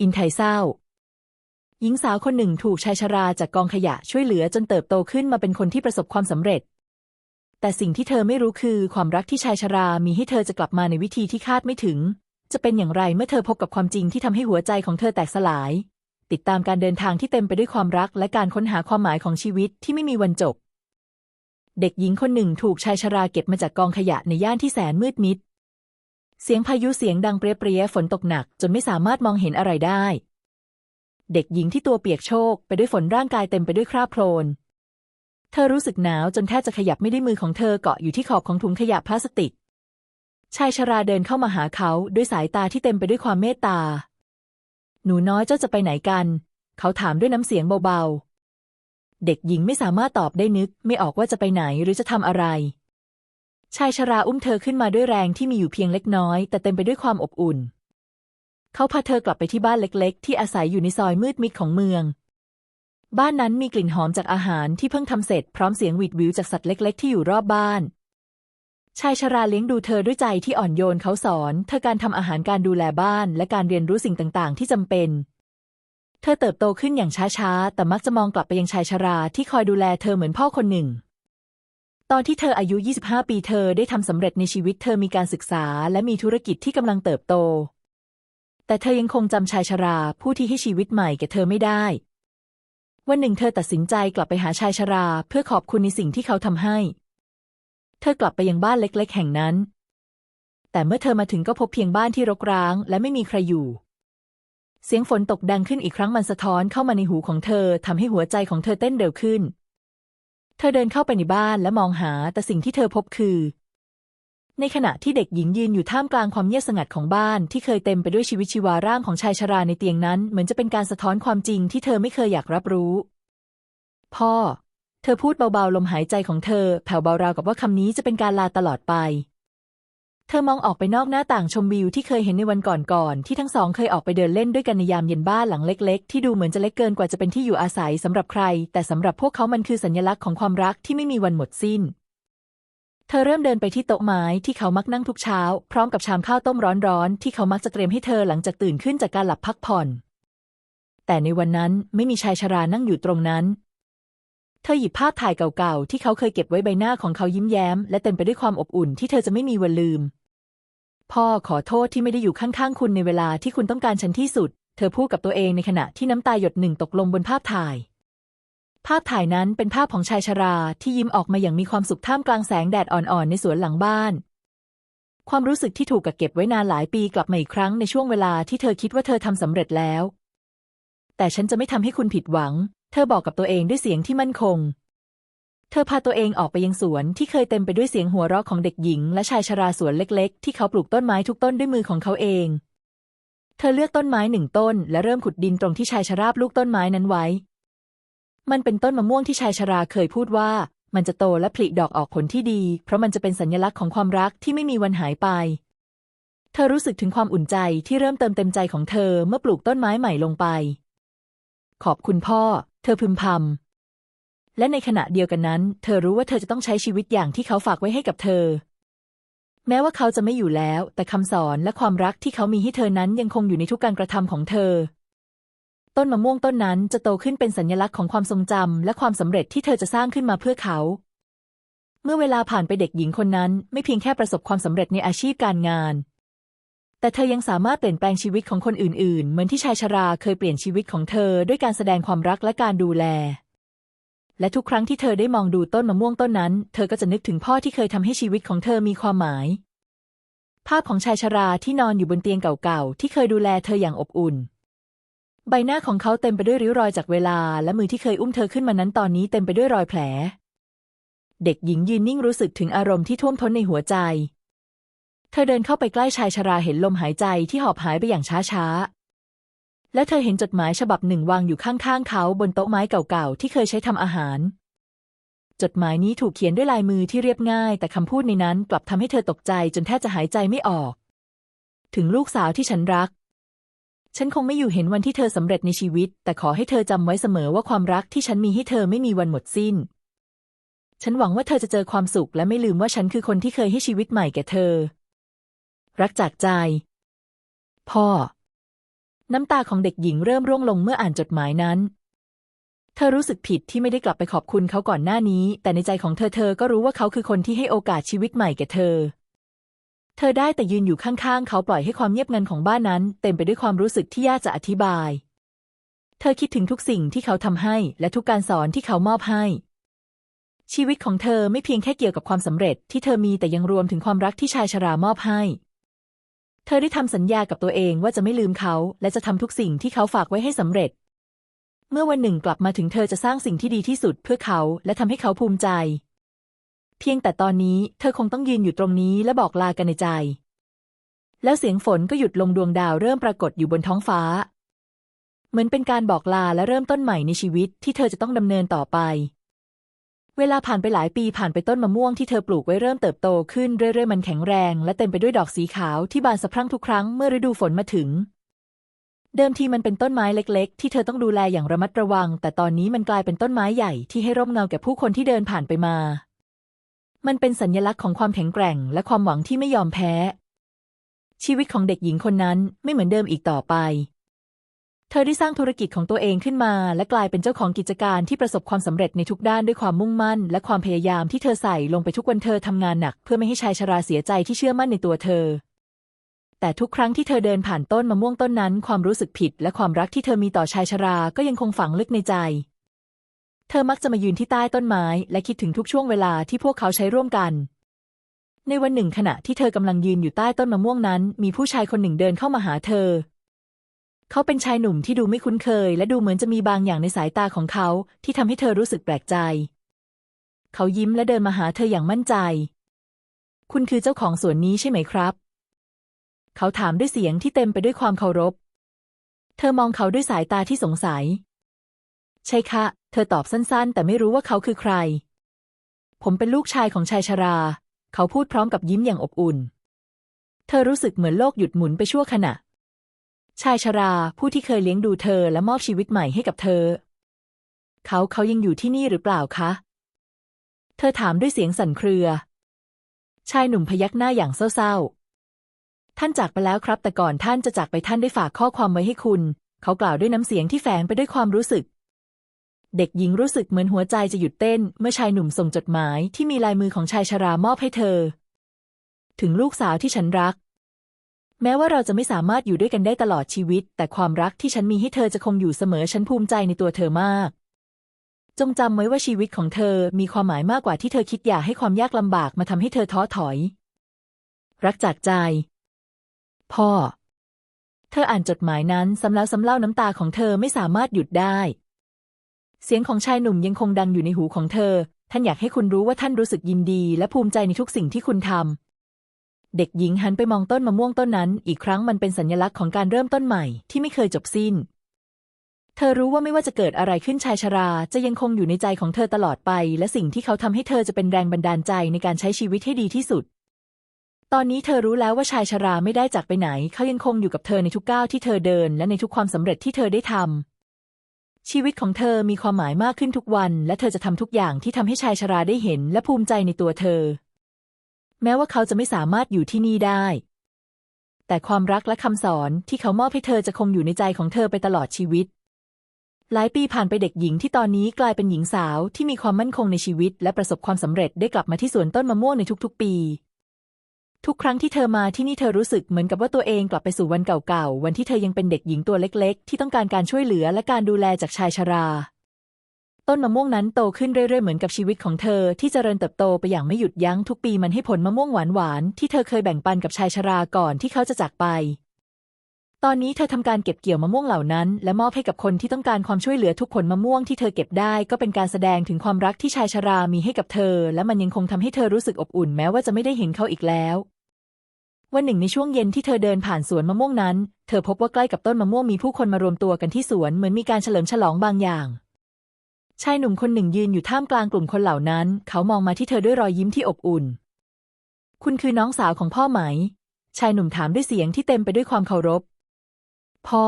อินไทเศร้า หญิงสาวคนหนึ่งถูกชายชราจากกองขยะช่วยเหลือจนเติบโตขึ้นมาเป็นคนที่ประสบความสำเร็จ แต่สิ่งที่เธอไม่รู้คือความรักที่ชายชรามีให้เธอจะกลับมาในวิธีที่คาดไม่ถึง จะเป็นอย่างไรเมื่อเธอพบกับความจริงที่ทำให้หัวใจของเธอแตกสลาย ติดตามการเดินทางที่เต็มไปด้วยความรักและการค้นหาความหมายของชีวิตที่ไม่มีวันจบเด็กหญิงคนหนึ่งถูกชายชราเก็บมาจากกองขยะในย่านที่แสนมืดมิด เสียงพายุเสียงดังเปรี้ยๆฝนตกหนัก จนไม่สามารถมองเห็นอะไรได้ เด็กหญิงที่ตัวเปียกโชกไปด้วยฝนร่างกายเต็มไปด้วยคราบโคลน เธอรู้สึกหนาวจนแทบจะขยับไม่ได้มือของเธอเกาะอยู่ที่ขอบของถุงขยะพลาสติก ชายชราเดินเข้ามาหาเขาด้วยสายตาที่เต็มไปด้วยความเมตตา หนูน้อยเจ้าจะไปไหนกัน เขาถามด้วยน้ำเสียงเบาๆ เด็กหญิงไม่สามารถตอบได้นึกไม่ออกว่าจะไปไหนหรือจะทำอะไร ชายชราอุ้มเธอขึ้นมาด้วยแรงที่มีอยู่เพียงเล็กน้อย แต่เต็มไปด้วยความอบอุ่น เขาพาเธอกลับไปที่บ้านเล็ก ๆ ที่อาศัยอยู่ในซอยมืดมิดของเมือง บ้านนั้นมีกลิ่นหอมจากอาหารที่เพิ่งทำเสร็จพร้อมเสียงหวิดวิวจากสัตว์เล็ก ๆ ที่อยู่รอบบ้านชายชราเลี้ยงดูเธอด้วยใจที่อ่อนโยนเขาสอน เธอการทำอาหารการดูแลบ้าน และการเรียนรู้สิ่งต่างๆ ที่จำเป็น เธอเติบโตขึ้นอย่างช้าๆ แต่มักจะมองกลับไปยังชายชราที่คอยดูแลเธอเหมือนพ่อคนหนึ่ง ตอนที่เธออายุ 25 ปีเธอได้ทำสำเร็จในชีวิตเธอมีการศึกษา และมีธุรกิจที่กำลังเติบโต แต่เธอยังคงจำชายชรา ผู้ที่ให้ชีวิตใหม่แก่เธอไม่ได้ วันหนึ่งเธอตัดสินใจกลับไปหาชายชรา เพื่อขอบคุณในสิ่งที่เขาทำให้ เธอกลับไปยังบ้านเล็ก ๆ แห่งนั้น แต่เมื่อเธอมาถึงก็พบเพียงบ้านที่รกร้าง และไม่มีใครอยู่ เสียงฝนตกดังขึ้นอีกครั้งมันสะท้อนเข้ามาในหูของเธอทำให้หัวใจของเธอเต้นเร็วขึ้น เธอเดินเข้าไปในบ้านและมองหาแต่สิ่งที่เธอพบคือ ในขณะที่เด็กหญิงยืนอยู่ท่ามกลางความเงียบสงัดของบ้านที่เคยเต็มไปด้วยชีวิตชีวาร่างของชายชราในเตียงนั้น เหมือนจะเป็นการสะท้อนความจริงที่เธอไม่เคยอยากรับรู้ พ่อ เธอพูดเบาๆลมหายใจของเธอ แผ่วเบาราวกับว่าคำนี้จะเป็นการลาตลอดไป เธอมองออกไปนอกหน้าต่างชมวิวที่เคยเห็นในวันก่อนๆที่ทั้งสองเคยออกไปเดินเล่นด้วยกันในยามเย็นบ้านหลังเล็กๆ ที่ดูเหมือนจะเล็กเกินกว่าจะเป็นที่อยู่อาศัยสำหรับใคร แต่สำหรับพวกเขามันคือสัญลักษณ์ของความรักที่ไม่มีวันหมดสิ้น เธอเริ่มเดินไปที่โต๊ะไม้ที่เขามักนั่งทุกเช้า พร้อมกับชามข้าวต้มร้อนๆที่เขามักจะเตรียมให้เธอหลังจากตื่นขึ้นจากการหลับพักผ่อน แต่ในวันนั้นไม่มีชายชรานั่งอยู่ตรงนั้น เธอหยิบภาพถ่ายเก่าๆ ที่เขาเคยเก็บไว้ใบหน้าของเขายิ้มแย้ม และเต็มไปด้วยความอบอุ่นที่เธอจะไม่มีวันลืม พ่อขอโทษที่ไม่ได้อยู่ข้างๆ คุณในเวลาที่คุณต้องการฉันที่สุด เธอพูดกับตัวเองในขณะที่น้ำตาหยดหนึ่งตกลงบนภาพถ่าย ภาพถ่ายนั้นเป็นภาพของชายชราที่ยิ้มออกมาอย่างมีความสุขท่ามกลางแสงแดดอ่อนๆ ในสวนหลังบ้าน ความรู้สึกที่ถูกกักเก็บไว้นานหลายปีกลับมาอีกครั้งในช่วงเวลาที่เธอคิดว่าเธอทำสำเร็จแล้ว แต่ฉันจะไม่ทำให้คุณผิดหวัง เธอบอกกับตัวเองด้วยเสียงที่มั่นคง เธอพาตัวเองออกไปยังสวนที่เคยเต็มไปด้วยเสียงหัวเราะของเด็กหญิง และชายชราสวนเล็กๆ ที่เขาปลูกต้นไม้ทุกต้นด้วยมือของเขาเอง เธอเลือกต้นไม้หนึ่งต้น และเริ่มขุดดินตรงที่ชายชราปลูกต้นไม้นั้นไว้ มันเป็นต้นมะม่วงที่ชายชราเคยพูดว่า มันจะโตและผลิดอกออกผลที่ดี เพราะมันจะเป็นสัญลักษณ์ของความรักที่ไม่มีวันหายไปเธอรู้สึกถึงความอุ่นใจที่เริ่มเติมเต็มใจของเธอเมื่อปลูกต้นไม้ใหม่ลงไป ขอบคุณพ่อ เธอพึมพำ และในขณะเดียวกันนั้น เธอรู้ว่าเธอจะต้องใช้ชีวิตอย่างที่เขาฝากไว้ให้กับเธอ แม้ว่าเขาจะไม่อยู่แล้ว แต่คำสอนและความรักที่เขามีให้เธอนั้นยังคงอยู่ในทุกการกระทำของเธอ ต้นมะม่วงต้นนั้นจะโตขึ้นเป็นสัญลักษณ์ของความทรงจำและความสำเร็จที่เธอจะสร้างขึ้นมาเพื่อเขา เมื่อเวลาผ่านไปเด็กหญิงคนนั้น ไม่เพียงแค่ประสบความสำเร็จในอาชีพการงาน แต่เธอยังสามารถเปลี่ยนแปลงชีวิตของคนอื่นๆ เหมือนที่ชายชราเคยเปลี่ยนชีวิตของเธอด้วยการแสดงความรักและการดูแล และทุกครั้งที่เธอได้มองดูต้นมะม่วงต้นนั้น เธอก็จะนึกถึงพ่อที่เคยทำให้ชีวิตของเธอมีความหมาย ภาพของชายชราที่นอนอยู่บนเตียงเก่าๆ ที่เคยดูแลเธออย่างอบอุ่น ใบหน้าของเขาเต็มไปด้วยริ้วรอยจากเวลา และมือที่เคยอุ้มเธอขึ้นมานั้นตอนนี้เต็มไปด้วยรอยแผล เด็กหญิงยืนนิ่งรู้สึกถึงอารมณ์ที่ท่วมท้นในหัวใจ เธอเดินเข้าไปใกล้ชายชราเห็นลมหายใจที่หอบหายไปอย่างช้าๆ และเธอเห็นจดหมายฉบับหนึ่งวางอยู่ข้างๆ เขาบนโต๊ะไม้เก่าๆ ที่เคยใช้ทำอาหาร จดหมายนี้ถูกเขียนด้วยลายมือที่เรียบง่าย แต่คำพูดในนั้นกลับทำให้เธอตกใจจนแทบจะหายใจไม่ออก ถึงลูกสาวที่ฉันรัก ฉันคงไม่อยู่เห็นวันที่เธอสำเร็จในชีวิต แต่ขอให้เธอจำไว้เสมอว่าความรักที่ฉันมีให้เธอไม่มีวันหมดสิ้น ฉันหวังว่าเธอจะเจอความสุขและไม่ลืมว่าฉันคือคนที่เคยให้ชีวิตใหม่แก่เธอ รักจากใจ พ่อ น้ำตาของเด็กหญิงเริ่มร่วงลงเมื่ออ่านจดหมายนั้น เธอรู้สึกผิดที่ไม่ได้กลับไปขอบคุณเขาก่อนหน้านี้ แต่ในใจของเธอเธอก็รู้ว่าเขาคือคนที่ให้โอกาสชีวิตใหม่แก่เธอ เธอได้แต่ยืนอยู่ข้างๆ เขาปล่อยให้ความเงียบงันของบ้านนั้น เต็มไปด้วยความรู้สึกที่ยากจะอธิบาย เธอคิดถึงทุกสิ่งที่เขาทำให้ และทุกการสอนที่เขามอบให้ชีวิตของเธอไม่เพียงแค่เกี่ยวกับความสำเร็จที่เธอมีแต่ยังรวมถึงความรักที่ชายชรามอบให้ เธอได้ทำสัญญากับตัวเองว่าจะไม่ลืมเขา และจะทำทุกสิ่งที่เขาฝากไว้ให้สำเร็จ เมื่อวันหนึ่งกลับมาถึงเธอจะสร้างสิ่งที่ดีที่สุดเพื่อเขาและทำให้เขาภูมิใจ เพียงแต่ตอนนี้เธอคงต้องยืนอยู่ตรงนี้และบอกลากันในใจ แล้วเสียงฝนก็หยุดลงดวงดาวเริ่มปรากฏอยู่บนท้องฟ้า เหมือนเป็นการบอกลาและเริ่มต้นใหม่ในชีวิตที่เธอจะต้องดำเนินต่อไป เวลาผ่านไปหลายปีผ่านไปต้นมะม่วงที่เธอปลูกไว้เริ่มเติบโตขึ้นเรื่อยๆมันแข็งแรง และเต็มไปด้วยดอกสีขาวที่บานสะพรั่งทุกครั้งเมื่อฤดูฝนมาถึง เดิมทีมันเป็นต้นไม้เล็ก ๆ ที่เธอต้องดูแลอย่างระมัดระวัง แต่ตอนนี้มันกลายเป็นต้นไม้ใหญ่ที่ให้ร่มเงาแก่ผู้คนที่เดินผ่านไปมา มันเป็นสัญลักษณ์ของความแข็งแกร่ง และความหวังที่ไม่ยอมแพ้ ชีวิตของเด็กหญิงคนนั้นไม่เหมือนเดิมอีกต่อไป เธอได้สร้างธุรกิจของตัวเองขึ้นมา และกลายเป็นเจ้าของกิจการที่ประสบความสำเร็จในทุกด้านด้วยความมุ่งมั่น และความพยายามที่เธอใส่ลงไปทุกวันเธอทำงานหนัก เพื่อไม่ให้ชายชราเสียใจที่เชื่อมั่นในตัวเธอ แต่ทุกครั้งที่เธอเดินผ่านต้นมะม่วงต้นนั้น ความรู้สึกผิด และความรักที่เธอมีต่อชายชราก็ยังคงฝังลึกในใจ เธอมักจะมายืนที่ใต้ต้นไม้ และคิดถึงทุกช่วงเวลาที่พวกเขาใช้ร่วมกันในวันหนึ่งขณะที่เธอกำลังยืนอยู่ใต้ต้นมะม่วงนั้น มีผู้ชายคนหนึ่งเดินเข้ามาหาเธอ เขาเป็นชายหนุ่มที่ดูไม่คุ้นเคย และดูเหมือนจะมีบางอย่างในสายตาของเขา ที่ทำให้เธอรู้สึกแปลกใจ เขายิ้มและเดินมาหาเธออย่างมั่นใจ คุณคือเจ้าของสวนนี้ใช่ไหมครับ เขาถามด้วยเสียงที่เต็มไปด้วยความเคารพ เธอมองเขาด้วยสายตาที่สงสัย ใช่คะเธอตอบสั้นๆ แต่ไม่รู้ว่าเขาคือใคร ผมเป็นลูกชายของชายชรา เขาพูดพร้อมกับยิ้มอย่างอบอุ่น เธอรู้สึกเหมือนโลกหยุดหมุนไปชั่วขณะ ชายชราผู้ที่เคยเลี้ยงดูเธอและมอบชีวิตใหม่ให้กับเธอ เขาเขายังอยู่ที่นี่หรือเปล่าคะ เธอถามด้วยเสียงสั่นเครือ ชายหนุ่มพยักหน้าอย่างเศร้าๆ ท่านจากไปแล้วครับ แต่ก่อนท่านจะจากไปท่านได้ฝากข้อความไว้ให้คุณ เขากล่าวด้วยน้ำเสียงที่แฝงไปด้วยความรู้สึก เด็กหญิงรู้สึกเหมือนหัวใจจะหยุดเต้น เมื่อชายหนุ่มส่งจดหมายที่มีลายมือของชายชรามอบให้เธอ ถึงลูกสาวที่ฉันรัก แม้ว่าเราจะไม่สามารถอยู่ด้วยกันได้ตลอดชีวิต แต่ความรักที่ฉันมีให้เธอจะคงอยู่เสมอฉันภูมิใจในตัวเธอมาก จงจำไว้ว่าชีวิตของเธอมีความหมายมากกว่าที่เธอคิดอย่าให้ความยากลำบากมาทำให้เธอท้อถอย รักจากใจ พ่อ เธออ่านจดหมายนั้นซ้ำแล้วซ้ำเล่าน้ำตาของเธอไม่สามารถหยุดได้ เสียงของชายหนุ่มยังคงดังอยู่ในหูของเธอ ท่านอยากให้คุณรู้ว่าท่านรู้สึกยินดี และภูมิใจในทุกสิ่งที่คุณทำ เด็กหญิงหันไปมองต้นมะม่วงต้นนั้น อีกครั้งมันเป็นสัญลักษณ์ของการเริ่มต้นใหม่ที่ไม่เคยจบสิ้น เธอรู้ว่าไม่ว่าจะเกิดอะไรขึ้นชายชรา จะยังคงอยู่ในใจของเธอตลอดไป และสิ่งที่เขาทำให้เธอจะเป็นแรงบันดาลใจในการใช้ชีวิตให้ดีที่สุด ตอนนี้เธอรู้แล้วว่าชายชราไม่ได้จากไปไหน เขายังคงอยู่กับเธอในทุกก้าวที่เธอเดิน และในทุกความสำเร็จที่เธอได้ทำชีวิตของเธอมีความหมายมากขึ้นทุกวัน และเธอจะทำทุกอย่างที่ทำให้ชายชราได้เห็น และภูมิใจในตัวเธอ แม้ว่าเขาจะไม่สามารถอยู่ที่นี่ได้ แต่ความรักและคำสอนที่เขามอบให้เธอจะคงอยู่ในใจของเธอไปตลอดชีวิต หลายปีผ่านไปเด็กหญิงที่ตอนนี้กลายเป็นหญิงสาวที่มีความมั่นคงในชีวิต และประสบความสำเร็จได้กลับมาที่สวนต้นมะม่วงในทุกๆ ปี ทุกครั้งที่เธอมาที่นี่เธอรู้สึกเหมือนกับว่าตัวเองกลับไปสู่วันเก่าๆวันที่เธอยังเป็นเด็กหญิงตัวเล็ก ๆ ที่ต้องการการช่วยเหลือและการดูแลจากชายชรา ต้นมะม่วงนั้นโตขึ้นเรื่อยๆ เหมือนกับชีวิตของเธอที่เจริญเติบโตไปอย่างไม่หยุดยั้งทุกปีมันให้ผลมะม่วงหวานๆที่เธอเคยแบ่งปันกับชายชราก่อนที่เขาจะจากไป ตอนนี้เธอทำการเก็บเกี่ยวมะม่วงเหล่านั้น และมอบให้กับคนที่ต้องการความช่วยเหลือทุกผลมะม่วงที่เธอเก็บได้ก็เป็นการแสดงถึงความรักที่ชายชรามีให้กับเธอ และมันยังคงทำให้เธอรู้สึกอบอุ่นแม้ว่าจะไม่ได้เห็นเขาอีกแล้ววันหนึ่งในช่วงเย็นที่เธอเดินผ่านสวนมะม่วงนั้น เธอพบว่าใกล้กับต้นมะม่วงมีผู้คนมารวมตัวกันที่สวนเหมือนมีการเฉลิมฉลองบางอย่าง ชายหนุ่มคนหนึ่งยืนอยู่ท่ามกลางกลุ่มคนเหล่านั้น เขามองมาที่เธอด้วยรอยยิ้มที่อบอุ่น คุณคือน้องสาวของพ่อไหม ชายหนุ่มถามด้วยเสียงที่เต็มไปด้วยความเคารพ พ่อ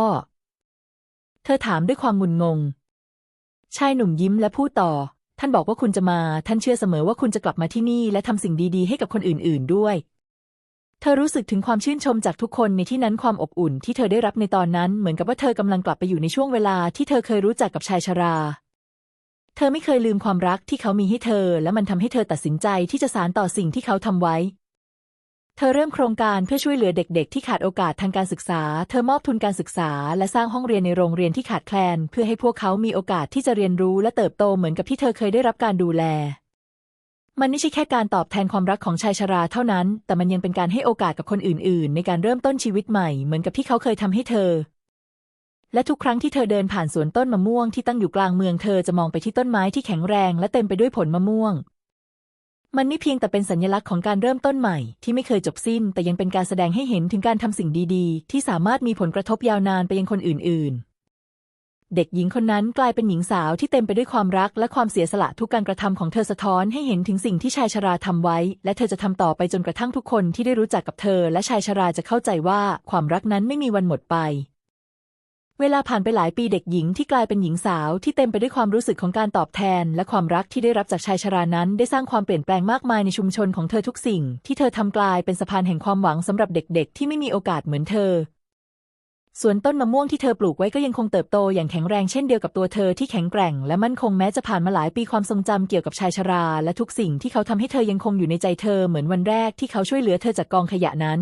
เธอถามด้วยความงุนงง ชายหนุ่มยิ้มและพูดต่อ ท่านบอกว่าคุณจะมา ท่านเชื่อเสมอว่าคุณจะกลับมาที่นี่ และทำสิ่งดีๆ ให้กับคนอื่น ๆ ด้วย เธอรู้สึกถึงความชื่นชมจากทุกคนในที่นั้นความอบอุ่นที่เธอได้รับในตอนนั้น เหมือนกับว่าเธอกำลังกลับไปอยู่ในช่วงเวลาที่เธอเคยรู้จักกับชายชรา เธอไม่เคยลืมความรักที่เขามีให้เธอ และมันทำให้เธอตัดสินใจที่จะสานต่อสิ่งที่เขาทำไว้ เธอเริ่มโครงการเพื่อช่วยเหลือเด็ก ๆ ที่ขาดโอกาสทางการศึกษา เธอมอบทุนการศึกษา และสร้างห้องเรียนในโรงเรียนที่ขาดแคลน เพื่อให้พวกเขามีโอกาสที่จะเรียนรู้และเติบโตเหมือนกับที่เธอเคยได้รับการดูแล มันไม่ใช่แค่การตอบแทนความรักของชายชราเท่านั้น แต่มันยังเป็นการให้โอกาสกับคนอื่น ๆ ในการเริ่มต้นชีวิตใหม่เหมือนกับที่เขาเคยทำให้เธอ และทุกครั้งที่เธอเดินผ่านสวนต้นมะม่วงที่ตั้งอยู่กลางเมืองเธอจะมองไปที่ต้นไม้ที่แข็งแรงและเต็มไปด้วยผลมะม่วง มันไม่เพียงแต่เป็นสัญลักษณ์ของการเริ่มต้นใหม่ ที่ไม่เคยจบสิ้น แต่ยังเป็นการแสดงให้เห็นถึงการทำสิ่งดีๆ ที่สามารถมีผลกระทบยาวนานไปยังคนอื่นๆเด็กหญิงคนนั้นกลายเป็นหญิงสาวที่เต็มไปด้วยความรักและความเสียสละทุกการกระทำของเธอสะท้อนให้เห็นถึงสิ่งที่ชายชราทำไว้ และเธอจะทำต่อไปจนกระทั่งทุกคนที่ได้รู้จักกับเธอ และชายชราจะเข้าใจว่าความรักนั้นไม่มีวันหมดไป เวลาผ่านไปหลายปีเด็กหญิงที่กลายเป็นหญิงสาวที่เต็มไปด้วยความรู้สึกของการตอบแทน และความรักที่ได้รับจากชายชรานั้น ได้สร้างความเปลี่ยนแปลงมากมายในชุมชนของเธอทุกสิ่ง ที่เธอทำกลายเป็นสะพานแห่งความหวังสำหรับเด็กๆ ที่ไม่มีโอกาสเหมือนเธอส่วนต้นมะม่วงที่เธอปลูกไว้ก็ยังคงเติบโตอย่างแข็งแรงเช่นเดียวกับตัวเธอที่แข็งแกร่งและมั่นคงแม้จะผ่านมาหลายปีความทรงจำเกี่ยวกับชายชรา และทุกสิ่งที่เขาทำให้เธอยังคงอยู่ในใจเธอเหมือนวันแรกที่เขาช่วยเหลือเธอจากกองขยะนั้น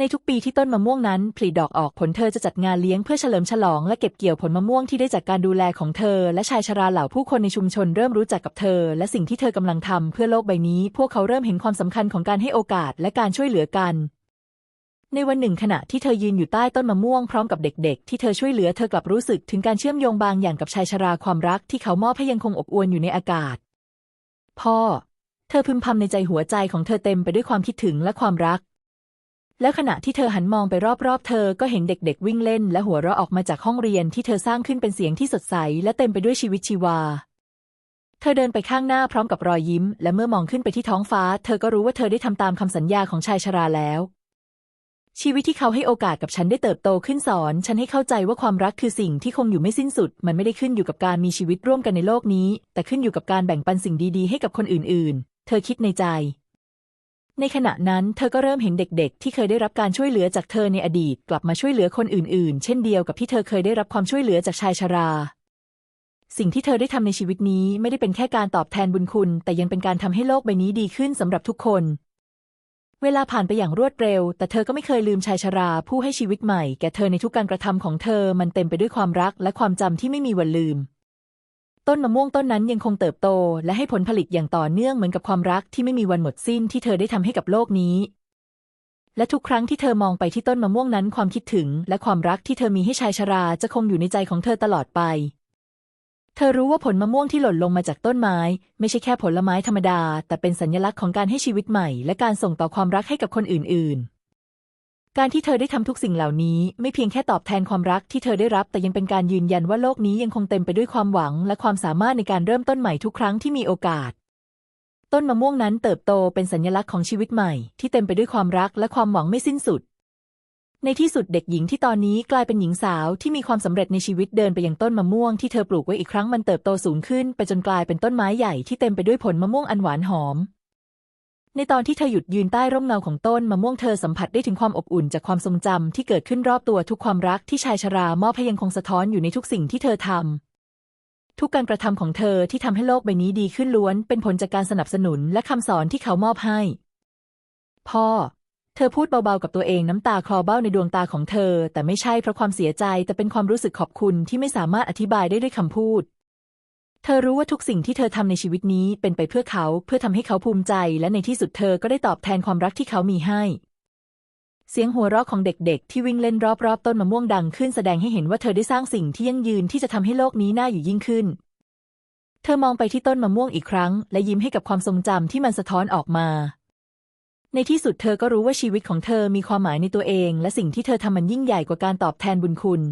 ในทุกปีที่ต้นมะม่วงนั้นผลิดอกออกผลเธอจะจัดงานเลี้ยงเพื่อเฉลิมฉลองและเก็บเกี่ยวผลมะม่วงที่ได้จากการดูแลของเธอ และชายชราเหล่าผู้คนในชุมชนเริ่มรู้จักกับเธอ และสิ่งที่เธอกำลังทำเพื่อโลกใบนี้ พวกเขาเริ่มเห็นความสำคัญของการให้โอกาสและการช่วยเหลือกัน ในวันหนึ่งขณะที่เธอยืนอยู่ใต้ต้นมะม่วงพร้อมกับเด็กๆ ที่เธอช่วยเหลือเธอกลับรู้สึกถึงการเชื่อมโยงบางอย่างกับชายชราความรักที่เขามอบให้ยังคงอบอวลอยู่ในอากาศ พ่อ เธอพึมพำในใจหัวใจของเธอเต็มไปด้วยความคิดถึงและความรัก แล้วขณะที่เธอหันมองไปรอบๆ เธอก็เห็นเด็กๆ วิ่งเล่น และหัวเราะออกมาจากห้องเรียนที่เธอสร้างขึ้นเป็นเสียงที่สดใส และเต็มไปด้วยชีวิตชีวา เธอเดินไปข้างหน้าพร้อมกับรอยยิ้ม และเมื่อมองขึ้นไปที่ท้องฟ้า เธอก็รู้ว่าเธอได้ทำตามคำสัญญาของชายชราแล้ว ชีวิตที่เขาให้โอกาสกับฉันได้เติบโตขึ้นสอน ฉันให้เข้าใจว่าความรักคือสิ่งที่คงอยู่ไม่สิ้นสุด มันไม่ได้ขึ้นอยู่กับการมีชีวิตร่วมกันในโลกนี้ แต่ขึ้นอยู่กับการแบ่งปันสิ่งดีๆ ให้กับคนอื่น ๆ เธอคิดในใจ ในขณะนั้นเธอก็เริ่มเห็นเด็กๆ ที่เคยได้รับการช่วยเหลือจากเธอในอดีต กลับมาช่วยเหลือคนอื่นๆ เช่นเดียวกับที่เธอเคยได้รับความช่วยเหลือจากชายชรา สิ่งที่เธอได้ทำในชีวิตนี้ไม่ได้เป็นแค่การตอบแทนบุญคุณ แต่ยังเป็นการทำให้โลกใบนี้ดีขึ้นสำหรับทุกคน เวลาผ่านไปอย่างรวดเร็ว แต่เธอก็ไม่เคยลืมชายชรา ผู้ให้ชีวิตใหม่แก่เธอในทุกการกระทำของเธอมันเต็มไปด้วยความรักและความจำที่ไม่มีวันลืม ต้นมะม่วงต้นนั้นยังคงเติบโต และให้ผลผลิตอย่างต่อเนื่องเหมือนกับความรักที่ไม่มีวันหมดสิ้นที่เธอได้ทำให้กับโลกนี้ และทุกครั้งที่เธอมองไปที่ต้นมะม่วงนั้นความคิดถึง และความรักที่เธอมีให้ชายชราจะคงอยู่ในใจของเธอตลอดไป เธอรู้ว่าผลมะม่วงที่หล่นลงมาจากต้นไม้ ไม่ใช่แค่ผลไม้ธรรมดา แต่เป็นสัญลักษณ์ของการให้ชีวิตใหม่ และการส่งต่อความรักให้กับคนอื่นๆ การที่เธอได้ทำทุกสิ่งเหล่านี้ไม่เพียงแค่ตอบแทนความรักที่เธอได้รับ แต่ยังเป็นการยืนยันว่าโลกนี้ยังคงเต็มไปด้วยความหวัง และความสามารถในการเริ่มต้นใหม่ทุกครั้งที่มีโอกาส ต้นมะม่วงนั้นเติบโตเป็นสัญลักษณ์ของชีวิตใหม่ ที่เต็มไปด้วยความรักและความหวังไม่สิ้นสุด ในที่สุดเด็กหญิงที่ตอนนี้กลายเป็นหญิงสาวที่มีความสำเร็จในชีวิตเดินไปยังต้นมะม่วงที่เธอปลูกไว้อีกครั้งมันเติบโตสูงขึ้นไปจนกลายเป็นต้นไม้ใหญ่ที่เต็มไปด้วยผลมะม่วงอันหวานหอม ในตอนที่เธอหยุดยืนใต้ร่มเงาของต้นมะม่วงเธอสัมผัสได้ถึงความอบอุ่นจากความทรงจำที่เกิดขึ้นรอบตัวทุกความรักที่ชายชรามอบให้ยังคงสะท้อนอยู่ในทุกสิ่งที่เธอทำทุกการกระทำของเธอที่ทำให้โลกใบนี้ดีขึ้นล้วน เป็นผลจากการสนับสนุนและคำสอนที่เขามอบให้ พ่อ เธอพูดเบาๆกับตัวเองน้ำตาคลอเบ้าในดวงตาของเธอ แต่ไม่ใช่เพราะความเสียใจแต่เป็นความรู้สึกขอบคุณที่ไม่สามารถอธิบายได้ด้วยคำพูด เธอรู้ว่าทุกสิ่งที่เธอทำในชีวิตนี้เป็นไปเพื่อเขาเพื่อทำให้เขาภูมิใจ และในที่สุดเธอก็ได้ตอบแทนความรักที่เขามีให้ เสียงหัวเราะของเด็กๆ ที่วิ่งเล่นรอบๆ ต้นมะม่วงดังขึ้นแสดงให้เห็นว่าเธอได้สร้างสิ่งที่ยั่งยืนที่จะทำให้โลกนี้น่าอยู่ยิ่งขึ้น เธอมองไปที่ต้นมะม่วงอีกครั้ง และยิ้มให้กับความทรงจำที่มันสะท้อนออกมา ในที่สุดเธอก็รู้ว่าชีวิตของเธอมีความหมายในตัวเอง และสิ่งที่เธอทำมันยิ่งใหญ่กว่าการตอบแทนบุญคุณ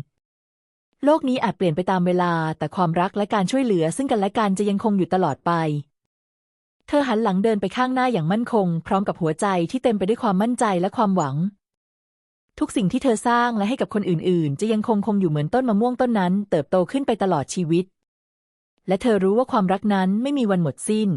โลกนี้อาจเปลี่ยนไปตามเวลา แต่ความรักและการช่วยเหลือซึ่งกันและกันจะยังคงอยู่ตลอดไป เธอหันหลังเดินไปข้างหน้าอย่างมั่นคง พร้อมกับหัวใจที่เต็มไปด้วยความมั่นใจและความหวัง ทุกสิ่งที่เธอสร้างและให้กับคนอื่น ๆ จะยังคงคงอยู่เหมือนต้นมะม่วงต้นนั้น เติบโตขึ้นไปตลอดชีวิต และเธอรู้ว่าความรักนั้นไม่มีวันหมดสิ้น